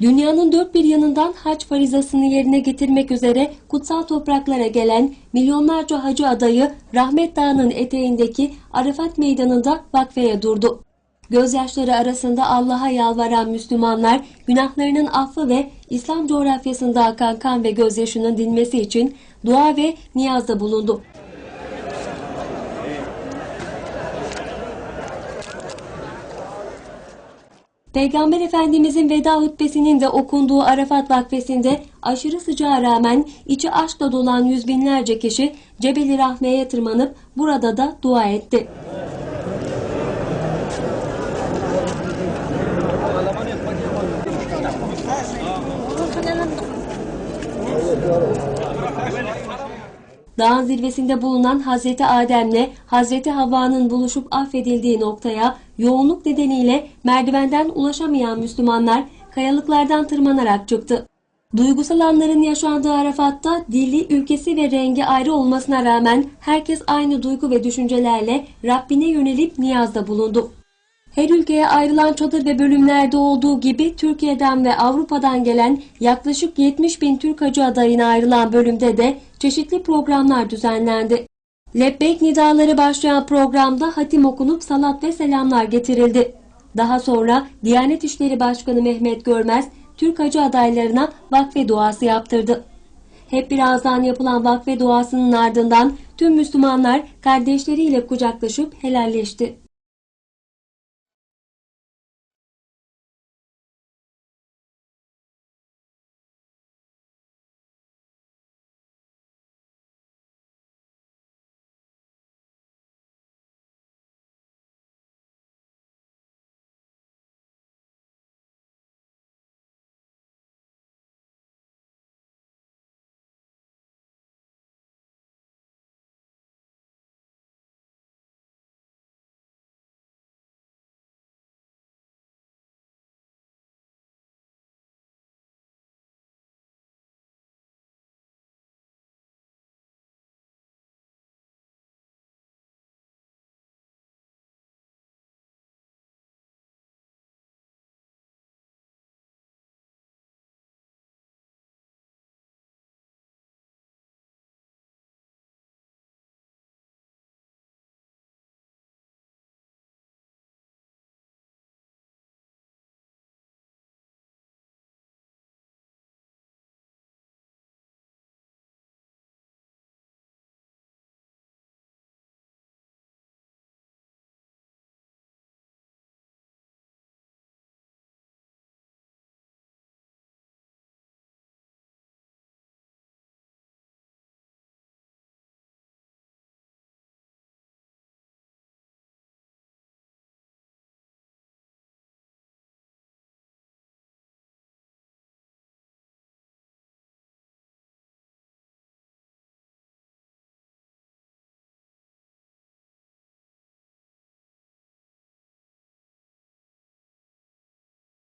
Dünyanın dört bir yanından hac farizasını yerine getirmek üzere kutsal topraklara gelen milyonlarca hacı adayı Rahmet Dağı'nın eteğindeki Arafat Meydanı'nda vakfeye durdu. Gözyaşları arasında Allah'a yalvaran Müslümanlar günahlarının affı ve İslam coğrafyasında akan kan ve gözyaşının dinmesi için dua ve niyazda bulundu. Peygamber Efendimizin veda hutbesinin de okunduğu Arafat Vakfesi'nde aşırı sıcağa rağmen içi aşkla dolan yüz binlerce kişi Cebeli Rahme'ye tırmanıp burada da dua etti. Dağın zirvesinde bulunan Hazreti Adem'le Hazreti Havva'nın buluşup affedildiği noktaya yoğunluk nedeniyle merdivenden ulaşamayan Müslümanlar kayalıklardan tırmanarak çıktı. Duygusal anların yaşandığı Arafat'ta dili, ülkesi ve rengi ayrı olmasına rağmen herkes aynı duygu ve düşüncelerle Rabbine yönelip niyazda bulundu. Her ülkeye ayrılan çadır ve bölümlerde olduğu gibi Türkiye'den ve Avrupa'dan gelen yaklaşık 70 bin Türk hacı adayına ayrılan bölümde de çeşitli programlar düzenlendi. Lebbeyk nidaları başlayan programda hatim okunup salat ve selamlar getirildi. Daha sonra Diyanet İşleri Başkanı Mehmet Görmez, Türk hacı adaylarına vakfe duası yaptırdı. Hep birazdan yapılan vakfe duasının ardından tüm Müslümanlar kardeşleriyle kucaklaşıp helalleşti.